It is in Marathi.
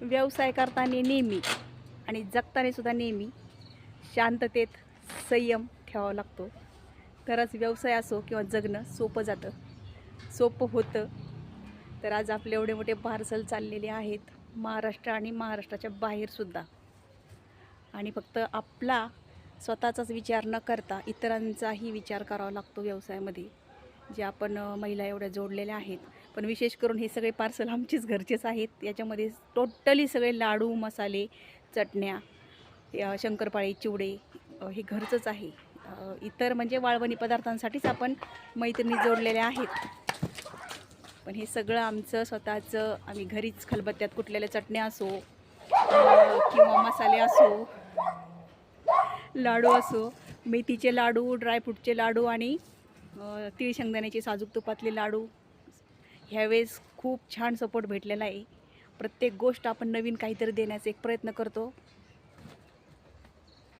व्यवसाय करताना नेहमी आणि जगताना सुद्धा नेहमी शांततेत संयम ठेवावा लागतो. तरच व्यवसाय असो किंवा जगणं सोपं जातं. सोपं होतं. तर आज आपले एवढे मोठे पार्सल चाललेले आहेत महाराष्ट्र आणि महाराष्ट्राच्या बाहेरसुद्धा आणि फक्त आपला स्वतःचाच विचार न करता इतरांचाही विचार करावा लागतो व्यवसायामध्ये. जे आपण महिला एवढ्या जोडलेल्या आहेत. पण विशेष करून हे सगळे पार्सल आमचेच घरचेच आहेत. याच्यामध्ये टोटली सगळे लाडू मसाले चटण्या शंकरपाळी चिवडे हे घरचंच आहे. इतर म्हणजे वाळवणी पदार्थांसाठीच आपण मैत्रिणी जोडलेल्या आहेत. पण हे सगळं आमचं स्वतःचं आम्ही घरीच खलबत्त्यात कुठलेल्या चटण्या असो किंवा मसाले असो लाडू असो मेथीचे लाडू ड्रायफ्रूटचे लाडू आणि तीळ शेंगदाण्याचे साजूक तुपातले लाडू. ह्यावेळेस खूप छान सपोर्ट भेटलेला आहे. प्रत्येक गोष्ट आपण नवीन काहीतरी देण्याचा एक प्रयत्न करतो.